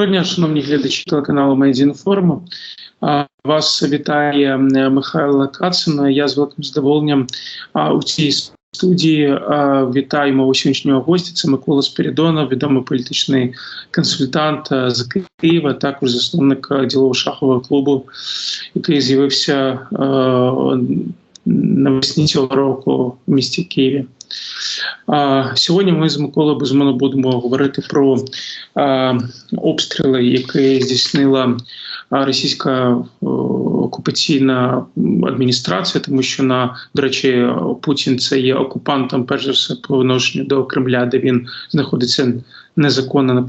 Доброго дня, шановні глядачі телеканалу Медіінформу. Вас вітає Михайло Кацин. Я з великим задоволенням у цій студії вітаємо у сьогоднішнього гостя. Це Микола Спірідонов, відомий політичний консультант з Києва, також засновник ділово-шахового клубу, який з'явився навесні цього року в місті Києві. Сьогодні ми з Миколою безумовно будемо говорити про обстріли, які здійснила російська окупаційна адміністрація, тому що на до речі, Путін це є окупантом, перш за все, по відношенню до Кремля, де він знаходиться незаконно на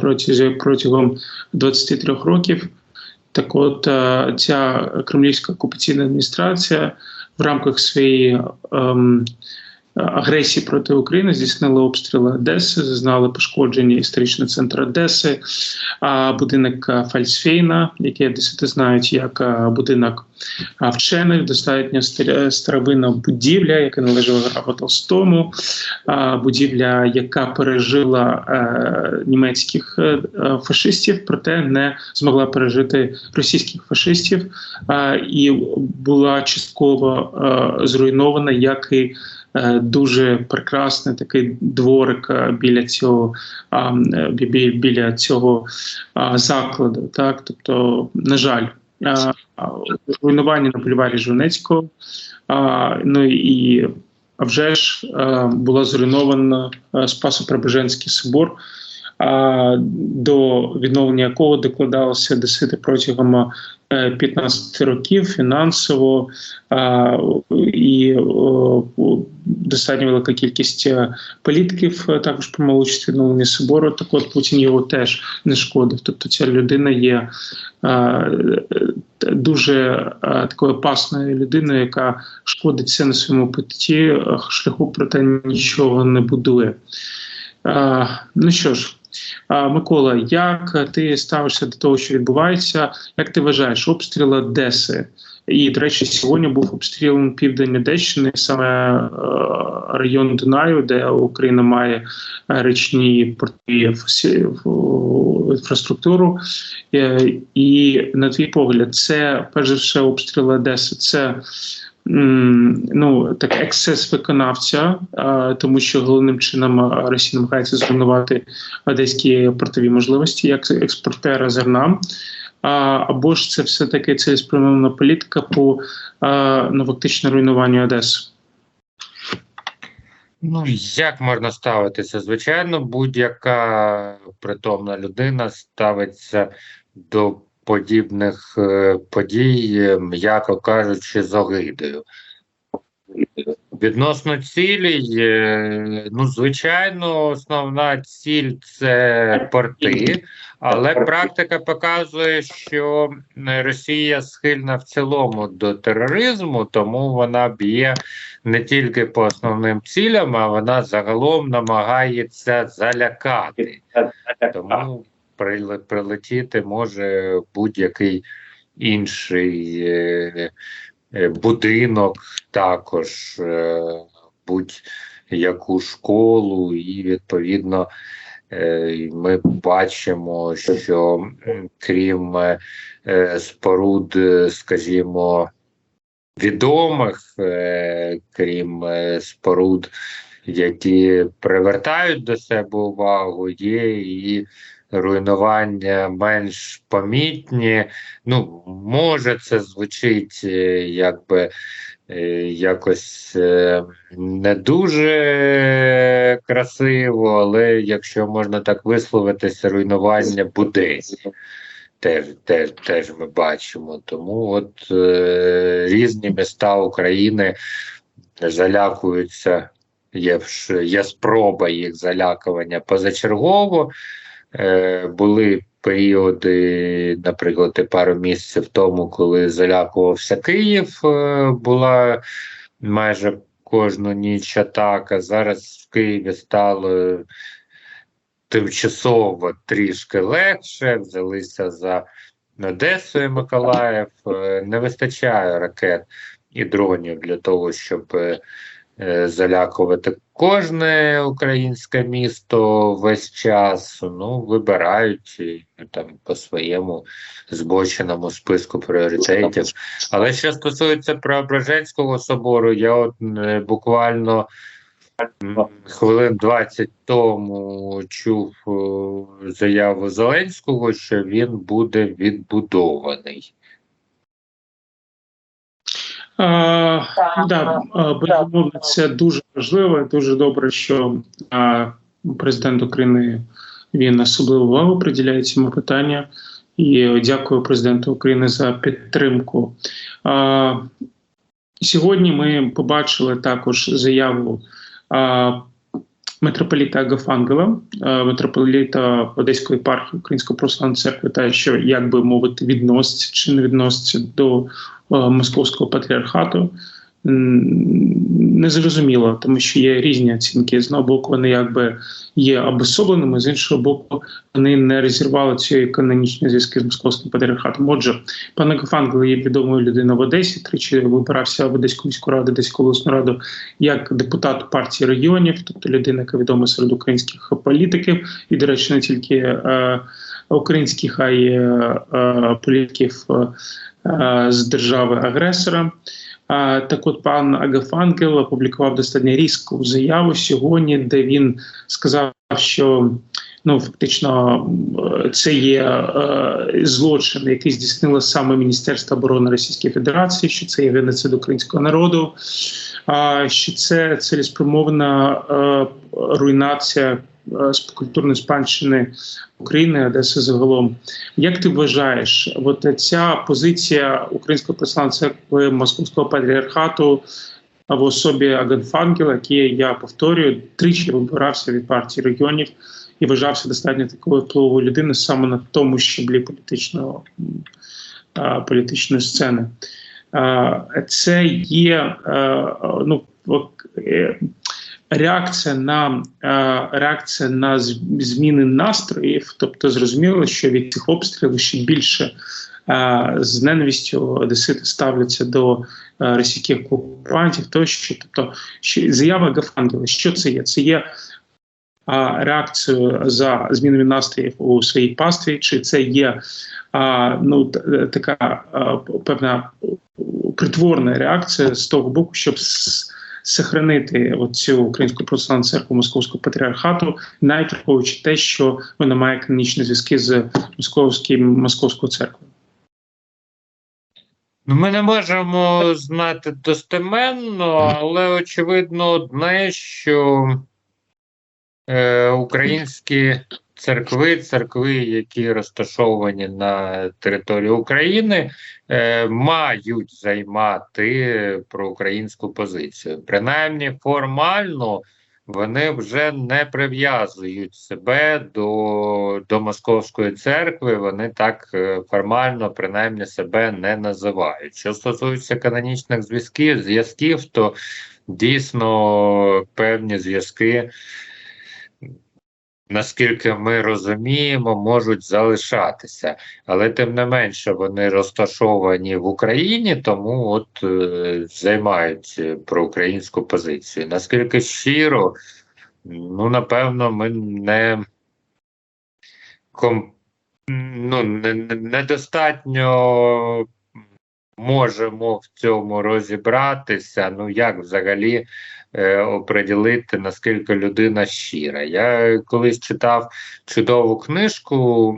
протягом 23 років. Так, от ця кремлівська окупаційна адміністрація в рамках своєї ем, агресії проти України здійснили обстріли Одеси, зазнали пошкодження історичного центру Одеси, будинок Фальсфейна, який десяти знають як будинок вчених, достатньо стар- старовинна будівля, яка належала графу Толстому, будівля, яка пережила е, німецьких е, фашистів, проте не змогла пережити російських фашистів, і була частково е, зруйнована, як і дуже прекрасний такий дворик е, біля цього е, бі- бі- біля цього закладу. Так, тобто, на жаль, руйнування на бульварі Жванецького. Ну і вже ж е, була зруйнована е, Спасо-Преображенський собор. До відновлення якого докладалося десити протягом е, 15 років фінансово і достатньо велика кількість е, політиків е, також у відновленні собору. Так от Путін його теж не шкодив. Тобто ця людина є е, е, дуже е, такою опасною людиною, яка шкодить все на своєму е, шляху, проте нічого не будує. Е, Ну що ж. Микола, як ти ставишся до того, що відбувається? Як ти вважаєш обстріл Одеси? І, до речі, сьогодні був обстріл південь Одещини, саме е, район Дунаю, де Україна має річні в- інфраструктуру. Е, І на твій погляд, це перш за все обстріл Одеси. Це ну так ексцес виконавця, тому що головним чином Росія намагається зруйнувати одеські портові можливості як експортера зерна. Або ж це все таки цілеспрямована політика по ну, фактично руйнуванню Одеси. Ну, як можна ставитися? Звичайно, будь-яка притомна людина ставиться до подібних е, подій, е, м'яко кажучи, з огидою. Відносно цілей, е, ну, звичайно, основна ціль це порти, але практика показує, що Росія схильна в цілому до тероризму, тому вона б'є не тільки по основним цілям, а вона загалом намагається залякати. Тому прилетіти може будь-який інший е, е, будинок, також е, будь-яку школу, і відповідно ми бачимо, що крім споруд, скажімо, відомих, крім споруд, які привертають до себе увагу, є і руйнування менш помітні. Ну, може, це звучить е, якби е, якось е, не дуже красиво, але якщо можна так висловитися, руйнування будинків. Теж, теж, теж ми бачимо. Тому от е, різні міста України залякуються, є, є спроба їх залякування позачергово. Е, були періоди, наприклад, пару місяців тому, коли залякувався Київ, е, була майже кожну ніч атака. Зараз в Києві стало тимчасово трішки легше, взялися за Одесу і Миколаїв. Е, Не вистачає ракет і дронів для того, щоб залякувати кожне українське місто весь час ну, вибирають там по своєму збоченому списку пріоритетів. Але що стосується Преображенського собору, я от е, буквально хвилин 20 тому чув е, заяву Зеленського, що він буде відбудований. Да, безумовно, це дуже важливо. і Дуже добре, що президент України він особливу увагу приділяє цьому питанню. І дякую президенту України за підтримку. Сьогодні ми побачили також заяву митрополіта Агафангела, а, митрополіта Одеської єпархії Української православної церкви, та що, як би мовити, відноситься чи не відноситься до московського патріархату. Незрозуміло, тому що є різні оцінки. З одного боку, вони якби є обособленими, з іншого боку, вони не розірвали ці канонічні зв'язки з московським патріархатом. Отже, пан Агафангел є відомою людиною в Одесі, тричі вибирався в Одеську міську раду, Одеську обласну раду як депутат партії регіонів, тобто людина, яка відома серед українських політиків, і, до речі, не тільки е, українських, а й е, е, політиків е, з держави-агресора. А, Так от пан Агафангел опублікував достатньо різку заяву сьогодні, де він сказав, що ну фактично е, це є е, злочин, який здійснило саме Міністерство оборони Російської Федерації, що це є геноцид українського народу, а що це цілеспрямована е, руйнація е, культурної спадщини України, Одеси загалом. Як ти вважаєш, от ця позиція Української православної церкви Московського патріархату в особі Аганфангела, який я повторюю, тричі вибирався від партії регіонів і вважався достатньо такою впливовою людиною саме на тому щеблі політичного політичної сцени. Це є е, ну е, реакція на е, реакція на зміни настроїв, тобто зрозуміло, що від цих обстрілів ще більше е, з ненавистю одесити ставляться до е, російських окупантів, тощо, тобто заява Гафангела, що це є? Це є а, реакцією за змінами настроїв у своїй пастві, чи це є ну така певна притворна реакція з того боку, щоб сохранити цю українську православну церкву московського патріархату, навіть враховуючи те, що вона має канонічні зв'язки з московським московською церквою. Ну, ми не можемо знати достеменно, але очевидно одне, що е, українські церкви, церкви, які розташовані на території України, е, мають займати проукраїнську позицію. Принаймні формально вони вже не прив'язують себе до, до московської церкви, вони так е, формально принаймні себе не називають. Що стосується канонічних зв'язків, зв'язків, то дійсно певні зв'язки, наскільки ми розуміємо, можуть залишатися. Але тим не менше вони розташовані в Україні, тому от е, займають е, проукраїнську позицію. Наскільки щиро, ну напевно, ми не ком, ну, не, не- недостатньо можемо в цьому розібратися. Ну як взагалі е, оприділити, наскільки людина щира. Я колись читав чудову книжку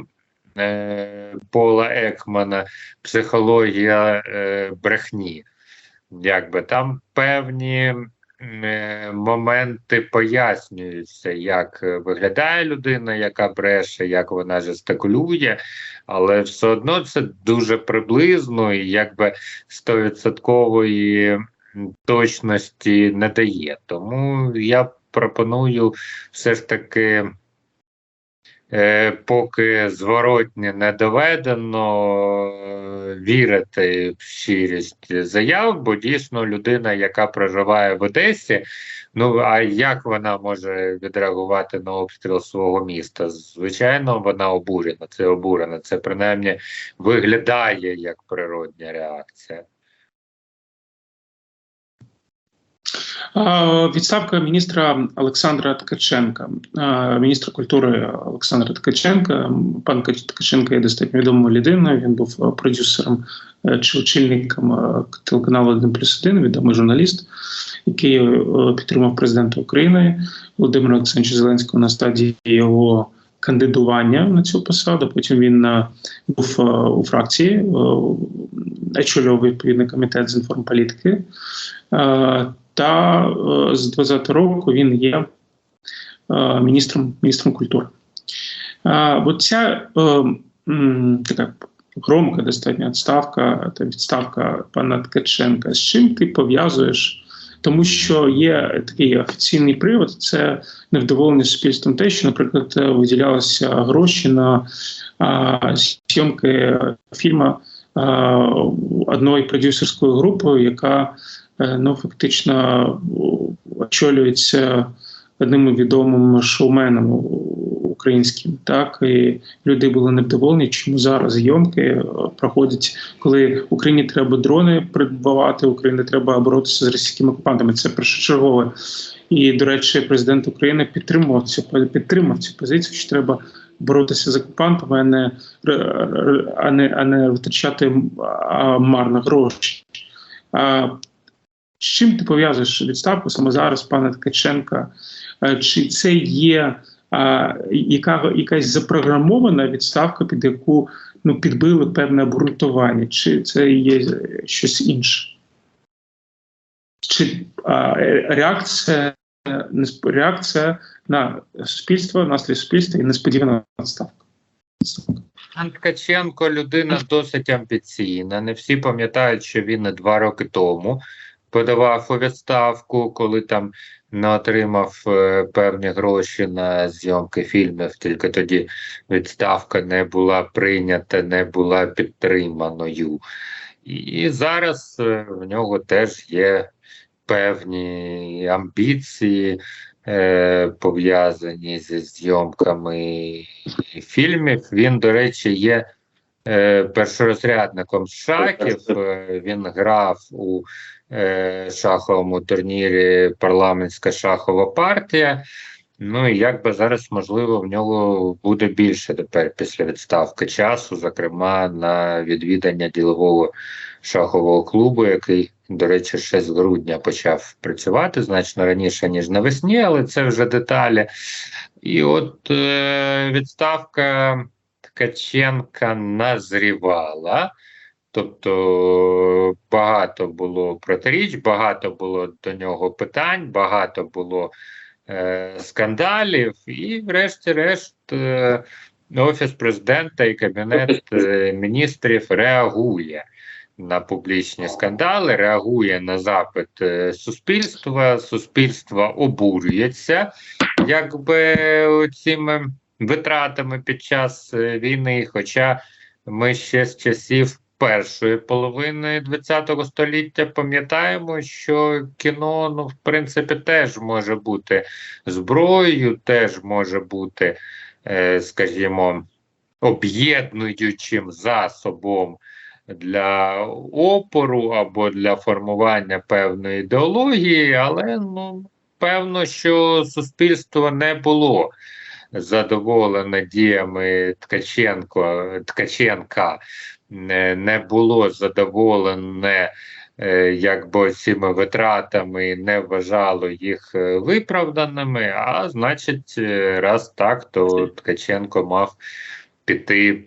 е, Пола Екмана Психологія е, брехні. Якби там певні моменти пояснюються, як е, виглядає людина, яка бреше, як вона жестикулює, але все одно це дуже приблизно і якби стовідсоткової точності не дає. Тому я пропоную все ж таки. Е, поки зворотні не доведено е, вірити в щирість заяв, бо дійсно людина, яка проживає в Одесі, ну а як вона може відреагувати на обстріл свого міста? Звичайно, вона обурена. Це обурена. Це принаймні виглядає як природня реакція. Відставка міністра Олександра Ткаченка, міністра культури Олександра Ткаченка. Пан Ткаченко є достатньо відомою людиною. Він був е, продюсером е, чи очільником е, телеканалу 1 плюс 1, відомий журналіст, який підтримав президента України Володимира Олександровича Зеленського на стадії його кандидування на цю посаду. Потім він був у фракції, очолював відповідний комітет з інформполітики. Та е, з 20 року він є е, міністром, міністром культури. Е, От ця е, така громка достатня відставка та відставка пана Ткаченка. З чим ти пов'язуєш? Тому що є такий офіційний привод, це невдоволення суспільством те, що, наприклад, е, виділялися гроші на а, зйомки фільму одної продюсерської групи, яка е, ну фактично очолюється одним відомим шоуменом українським. Так і люди були невдоволені, чому зараз зйомки е, проходять, коли Україні треба дрони придбавати, Україні треба боротися з російськими окупантами. Це першочергове. І, до речі, президент України підтримував цю підтримав цю позицію, що треба боротися з окупантами, а не а не, а не витрачати марно гроші. З чим ти пов'язуєш відставку саме зараз, пане Ткаченка? Чи це є а, яка, якась запрограмована відставка, під яку ну, підбили певне обґрунтування, чи це є щось інше? Чи а, реакція, реакція на суспільство, настрій суспільства і несподівана відставка? Пан Ткаченко людина досить амбіційна. Не всі пам'ятають, що він два роки тому подавав у відставку, коли там не отримав е, певні гроші на зйомки фільмів. Тільки тоді відставка не була прийнята, не була підтриманою. І зараз е, в нього теж є певні амбіції. Е, пов'язані зі зйомками фільмів. Він, до речі, є першорозрядником. Е, він грав у е, шаховому турнірі Парламентська шахова партія. Ну і якби зараз, можливо, в нього буде більше тепер після відставки часу, зокрема на відвідання ділового шахового клубу, який, до речі, ще з грудня почав працювати значно раніше, ніж навесні, але це вже деталі. І от е, відставка Ткаченка назрівала. Тобто багато було протиріч, багато було до нього питань, багато було е, скандалів, і, врешті-решт, е, Офіс президента і Кабінет е, міністрів реагує на публічні скандали, реагує на запит е, суспільства. Суспільство обурюється, якби цими витратами під час е, війни. Хоча ми ще з часів першої половини ХХ століття пам'ятаємо, що кіно, ну, в принципі, теж може бути. Зброєю, теж може бути, е, скажімо, об'єднуючим засобом для опору або для формування певної ідеології, але ну, певно, що суспільство не було задоволене діями Ткаченко, Ткаченка, не, не було задоволене. е, Якби цими витратами не вважало їх е, виправданими, а значить, е, раз так, то Ткаченко мав піти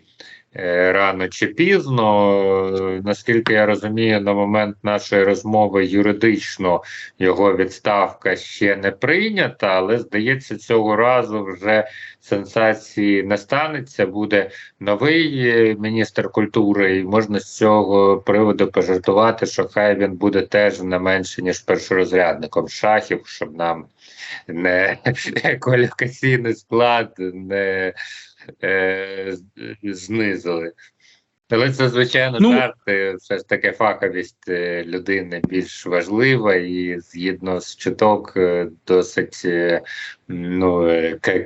рано чи пізно. Е, Наскільки я розумію, на момент нашої розмови юридично його відставка ще не прийнята, але здається, цього разу вже сенсації не станеться. Буде новий е, міністр культури, і можна з цього приводу пожартувати, що хай він буде теж не менше ніж першорозрядником шахів, щоб нам не кваліфікаційний склад не е, знизили. Але це, звичайно, Ну- жарти. Все ж таки фаховість е, людини більш важлива, і згідно з чуток, е, досить е, ну,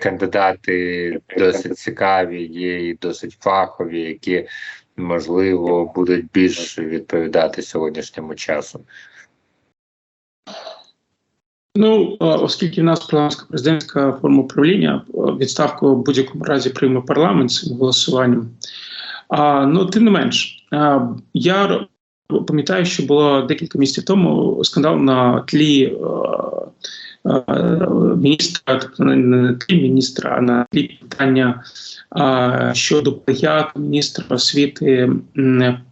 кандидати досить цікаві, є і досить фахові, які можливо будуть більш відповідати сьогоднішньому часу. Ну, оскільки в нас парламентська президентська форма управління, відставку в будь-якому разі прийме парламент цим голосуванням. А, ну, тим не менш, я пам'ятаю, що було декілька місяців тому скандал на тлі міністра, тобто не тлі міністра, а на тлі питання щодо плагіату міністра освіти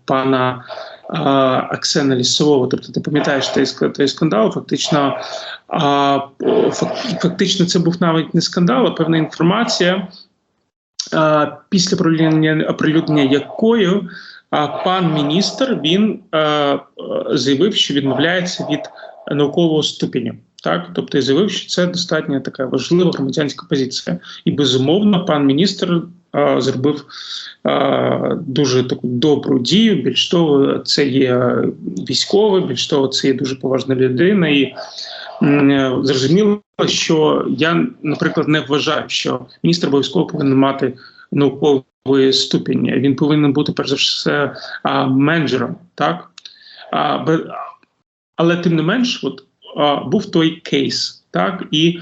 пана Аксена Лісового. Тобто, ти пам'ятаєш той, той скандал, фактично. Фактично це був навіть не скандал, а певна інформація, після оприлюднення, якою пан міністр він заявив, що відмовляється від наукового ступеня. Так, тобто заявив, що це достатньо така важлива громадянська позиція, і безумовно, пан міністр зробив дуже таку добру дію. Більш того, це є військовий, більш того, це є дуже поважна людина. І зрозуміло, що я, наприклад, не вважаю, що міністр обов'язково повинен мати науковий ступінь. Він повинен бути перш за все менеджером, так а, але тим не менш, от був той кейс, так і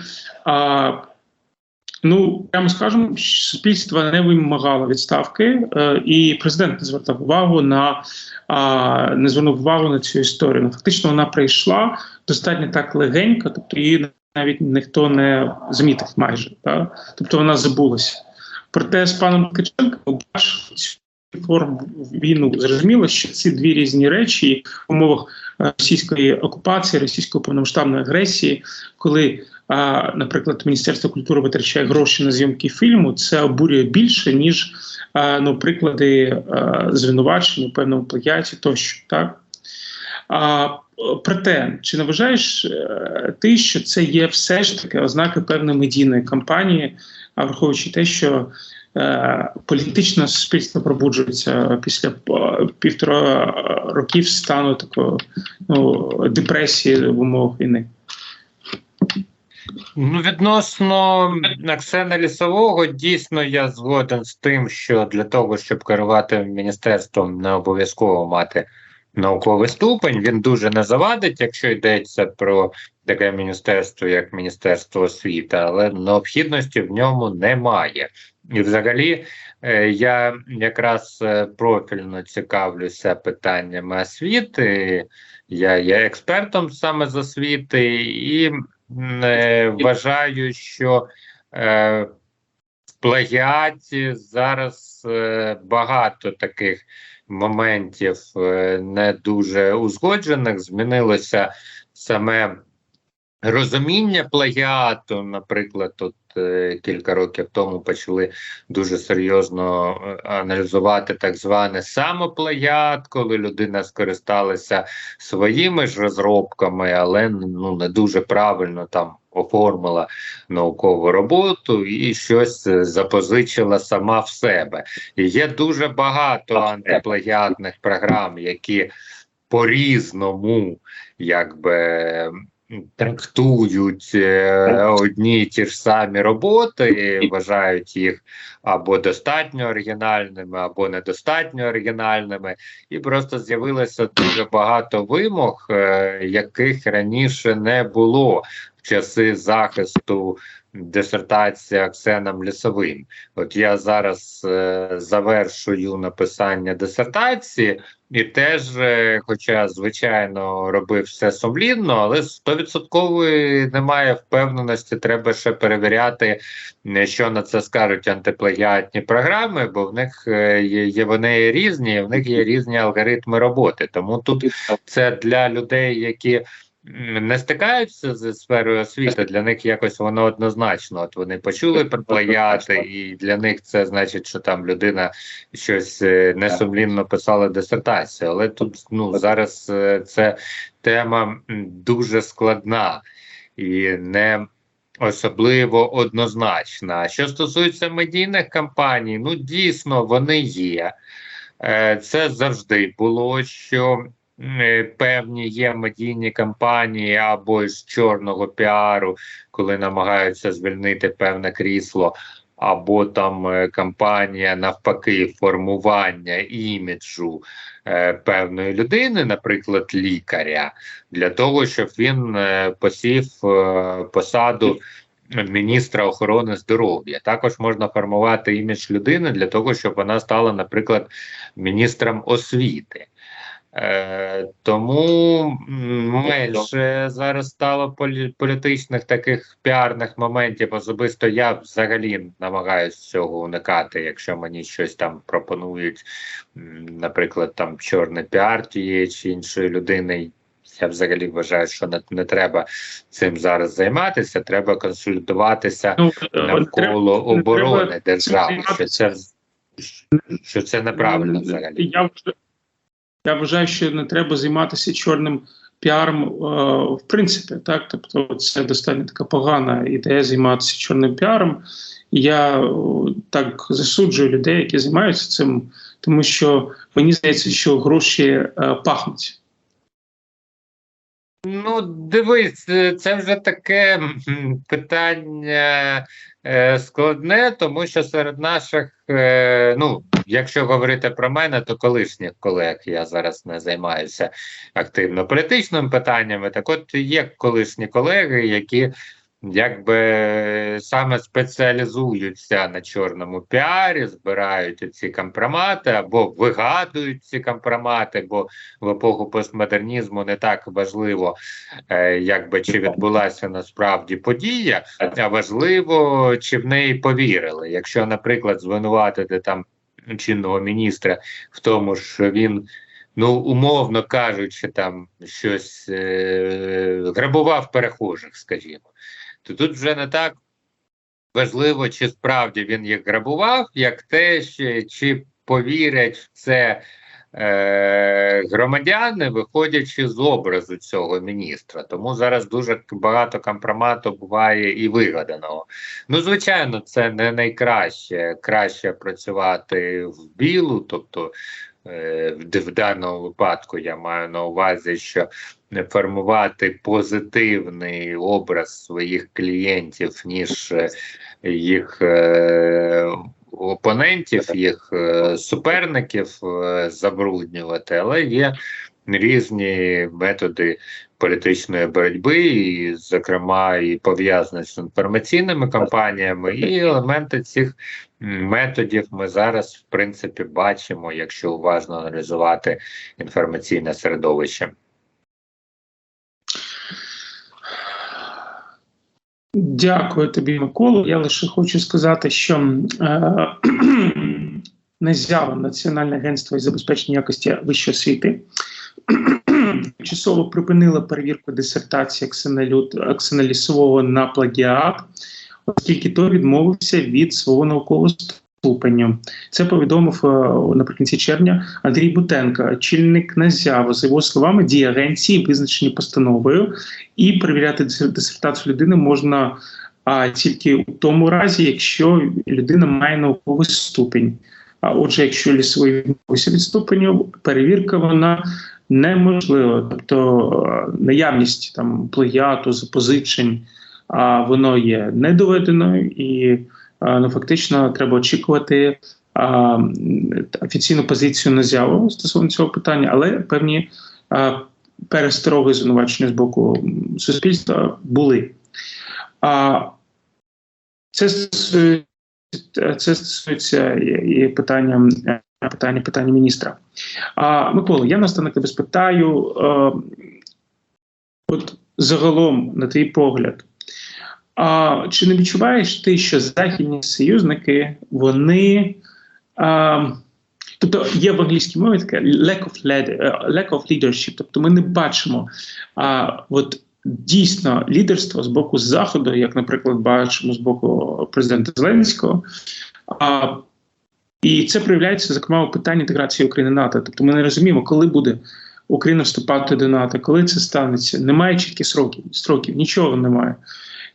ну прямо скажемо, суспільство не вимагало відставки, е, і президент не звертав увагу на а, не звернув увагу на цю історію. Ну, фактично, вона прийшла достатньо так легенько, тобто її навіть ніхто не замітив майже. Так? Тобто вона забулася. Проте з паном Ткаченко бачив цю форму війну. Зрозуміло, що ці дві різні речі в умовах е, російської окупації, російської повномасштабної агресії, коли, наприклад, Міністерство культури витрачає гроші на зйомки фільму, це обурює більше, ніж ну, приклади а, звинувачень у певному плагіаті тощо. Так? А, проте, чи не вважаєш е, ти, що це є все ж таки ознаки певної медійної кампанії, враховуючи те, що політичне суспільство пробуджується після е, півтора років стану такої ну, депресії в умовах війни? Ну, відносно Оксана Лісового, дійсно я згоден з тим, що для того, щоб керувати міністерством, не обов'язково мати науковий ступень. Він дуже не завадить, якщо йдеться про таке міністерство, як Міністерство освіти, але необхідності в ньому немає. І взагалі е, я якраз е, профільно цікавлюся питаннями освіти. Я є експертом саме з освіти і е, вважаю, що в плагіаті зараз багато таких моментів е, не дуже узгоджених. Змінилося саме розуміння плагіату, наприклад, тут е, кілька років тому почали дуже серйозно е, аналізувати так званий самоплагіат, коли людина скористалася своїми ж розробками, але ну не дуже правильно там оформила наукову роботу і щось е, запозичила сама в себе. І є дуже багато антиплагіатних програм, які по-різному якби м, трактують е, одні й ті ж самі роботи, і вважають їх або достатньо оригінальними, або недостатньо оригінальними, і просто з'явилося дуже багато вимог, е, яких раніше не було в часи захисту дисертації Аксеном Лісовим. От я зараз е, завершую написання дисертації, і теж, е, хоча звичайно робив все сумлінно, але стовідсоткової немає впевненості. Треба ще перевіряти, е, що на це скажуть антиплагіатні програми, бо в них е, є, вони різні, в них є різні алгоритми роботи. Тому тут це для людей, які не стикаються зі сферою освіти, для них якось воно однозначно. От вони почули про плагіати, і для них це значить, що там людина щось е, несумлінно писала дисертацію. Але тут ну зараз е, це тема дуже складна і не особливо однозначна. Що стосується медійних кампаній, ну дійсно вони є. Е, Це завжди було, що певні є медійні кампанії або з чорного піару, коли намагаються звільнити певне крісло, або там е, кампанія навпаки формування іміджу е, певної людини, наприклад, лікаря, для того, щоб він е, посів е, посаду міністра охорони здоров'я. Також можна формувати імідж людини для того, щоб вона стала, наприклад, міністром освіти. Е, тому менше зараз стало полі- політичних таких піарних моментів. Особисто я взагалі намагаюся цього уникати, якщо мені щось там пропонують, наприклад, там чорний піар тієї чи іншої людини. Я взагалі вважаю, що не, не треба цим зараз займатися. Треба консультуватися Ну, е, навколо треба- оборони держави. Що це що це неправильно взагалі. Я, вважаю- я вважаю, що не треба займатися чорним піаром е, в принципі. Так? Тобто це достатньо така погана ідея займатися чорним піаром. Я е, так засуджую людей, які займаються цим, тому що мені здається, що гроші е, пахнуть. Ну, дивись, це вже таке питання складне, тому що серед наших, е, ну, якщо говорити про мене, то колишніх колег я зараз не займаюся активно політичними питаннями. Так от є колишні колеги, які якби саме спеціалізуються на чорному піарі, збирають ці компромати або вигадують ці компромати, бо в епоху постмодернізму не так важливо, е, якби чи відбулася насправді подія, а важливо, чи в неї повірили. Якщо, наприклад, звинуватити там чинного міністра в тому, що він. Ну, умовно кажучи, там щось е- грабував перехожих, скажімо, то тут вже не так важливо, чи справді він їх грабував, як те, чи повірять в це е, громадяни, виходячи з образу цього міністра. Тому зараз дуже багато компромату буває і вигаданого. Ну, звичайно, це не найкраще. Краще працювати в білу, тобто. Е, В даному випадку я маю на увазі, що формувати позитивний образ своїх клієнтів, ніж е, їх е, опонентів, їх суперників забруднювати, але є різні методи політичної боротьби, і, зокрема, і пов'язані з інформаційними кампаніями, і елементи цих методів ми зараз, в принципі, бачимо, якщо уважно аналізувати інформаційне середовище. Дякую тобі, Миколу. Я лише хочу сказати, що е, НЕЗЯВ, Національне агентство із забезпечення якості вищої освіти, тимчасово припинила перевірку дисертації Оксани Лісового на плагіат, оскільки той відмовився від свого наукового ступеню. Це повідомив е, наприкінці червня Андрій Бутенко, очільник НЕЗЯВ. За його словами, дії агенції визначені постановою, і перевіряти дисертацію людини можна а, тільки у тому разі, якщо людина має науковий ступінь. А отже, якщо лісовий відмовився від ступеню, перевірка вона неможлива. Тобто е, наявність там плагіату, запозичень, а воно є недоведеною і е, ну, фактично треба очікувати а, офіційну позицію НАЗЯВО стосовно цього питання, але певні а, перестороги звинувачення з боку суспільства були. А це стосується, це стосується і питання, е, питання, питання міністра. А, Микола, я наостанок тебе спитаю, е, от загалом, на твій погляд, а чи не відчуваєш ти, що західні союзники, вони. А, Тобто є в англійській мові таке lack of, lead, е, lack of leadership, тобто ми не бачимо а, от, дійсно лідерства з боку Заходу, як, наприклад, бачимо з боку президента Зеленського. А, і це проявляється, зокрема, у питанні інтеграції України НАТО. Тобто ми не розуміємо, коли буде Україна вступати до НАТО, коли це станеться. Немає чітких сроків, строків, нічого немає.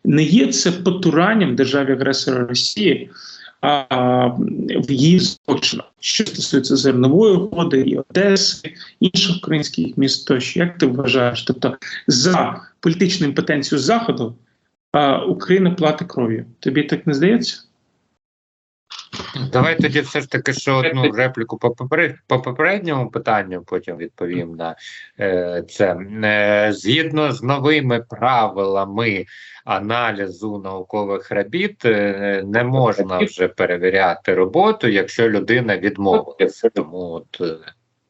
Не є це потуранням державі агресора Росії а, в її злочинах, що стосується зернової угоди, і Одеси, інших українських міст. Тощо як ти вважаєш? Тобто за політичну імпотенцію заходу а, Україна платить кров'ю. Тобі так не здається? Давай тоді все ж таки ще одну репліку по, по попередньому питанню, потім відповім на е, це. Е, згідно з новими правилами аналізу наукових робіт, е, не можна вже перевіряти роботу, якщо людина відмовилася. Тому от.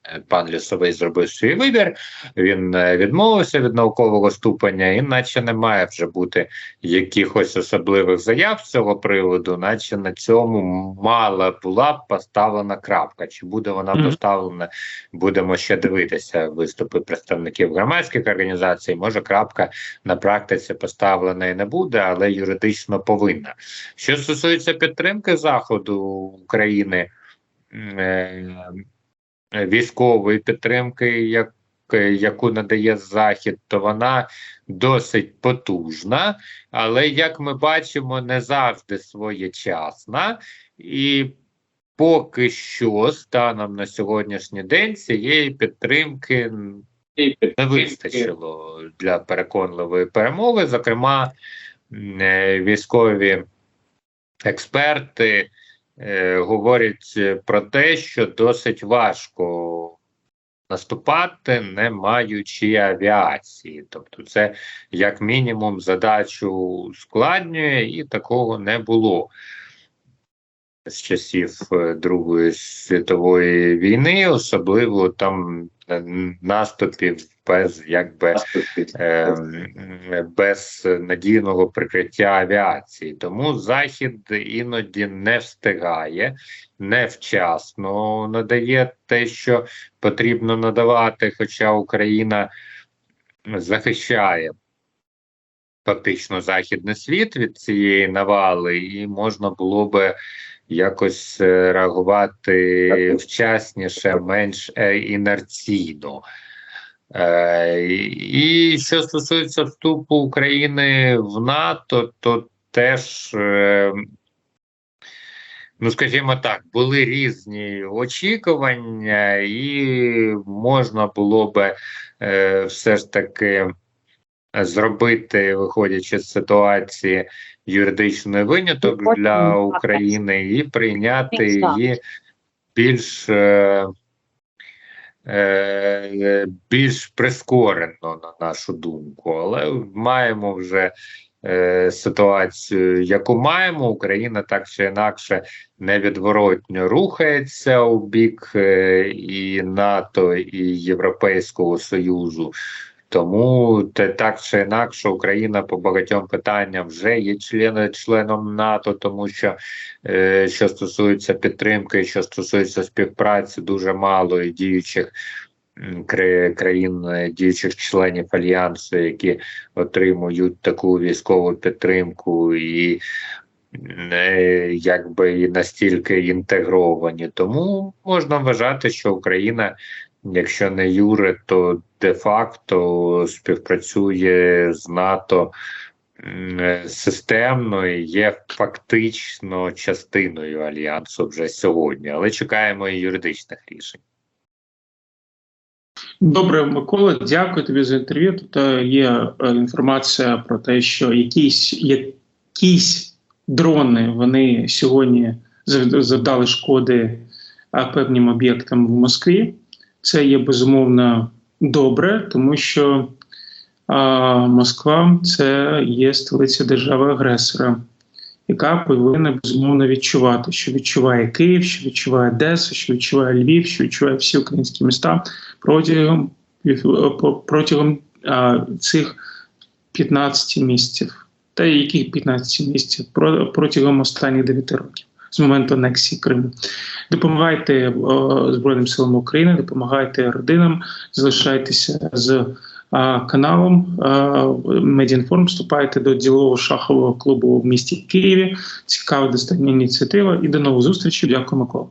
Е, Пан Лісовий зробив свій вибір, він е, відмовився від наукового ступеня, і наче не має вже бути якихось особливих заяв з цього приводу, наче на цьому мала була б поставлена крапка. Чи буде вона поставлена, будемо ще дивитися виступи представників громадських організацій. Може, крапка на практиці поставлена і не буде, але юридично повинна. Що стосується підтримки Заходу України. Військової підтримки, як, яку надає Захід, то вона досить потужна, але як ми бачимо, не завжди своєчасна, і поки що, станом на сьогоднішній день, цієї підтримки не вистачило для переконливої перемови. Зокрема, е, військові експерти е, говорять е, про те, що досить важко наступати, не маючи авіації. Тобто, це як мінімум задачу ускладнює, і такого не було з часів е, Другої світової війни, особливо там е, наступів без якби е, без надійного прикриття авіації. Тому Захід іноді не встигає, невчасно надає те, що потрібно надавати, хоча Україна захищає. Фактично західний світ від цієї навали, і можна було би якось е, реагувати вчасніше, менш е, інерційно. Е, і що стосується вступу України в НАТО, то теж, ну скажімо так, були різні очікування, і можна було би все ж таки зробити, виходячи з ситуації, юридичний виняток для України і прийняти її більш. Е, е, більш прискорено, на нашу думку, але маємо вже е, ситуацію, яку маємо. Україна так чи інакше невідворотньо рухається у бік і НАТО, і Європейського Союзу. Тому те так чи інакше Україна по багатьом питанням вже є член, членом НАТО, тому що е, що стосується підтримки, що стосується співпраці, дуже мало діючих країн, е, діючих членів альянсу, які отримують таку військову підтримку і не якби настільки інтегровані. Тому можна вважати, що Україна, якщо не юре, то де-факто співпрацює з НАТО системно і є фактично частиною альянсу вже сьогодні, але чекаємо і юридичних рішень. Добре, Микола, дякую тобі за інтерв'ю. Тут е, є е, інформація про те, що якісь, якісь дрони вони сьогодні зав- завдали шкоди е, певним об'єктам в Москві. Це є безумовно добре, тому що Москва це є столиця держави-агресора, яка повинна безумовно відчувати, що відчуває Київ, що відчуває Одеса, що відчуває Львів, що відчуває всі українські міста протягом протягом а, цих 15 місяців. Та яких 15 місяців Про- протягом останніх 9 років з моменту анексії Криму. Допомагайте Збройним силам України, допомагайте родинам, залишайтеся з каналом а, Медіінформ, вступайте до ділового шахового клубу в місті Києві. Цікава достатня ініціатива. І до нових зустрічей. Дякую, Микола.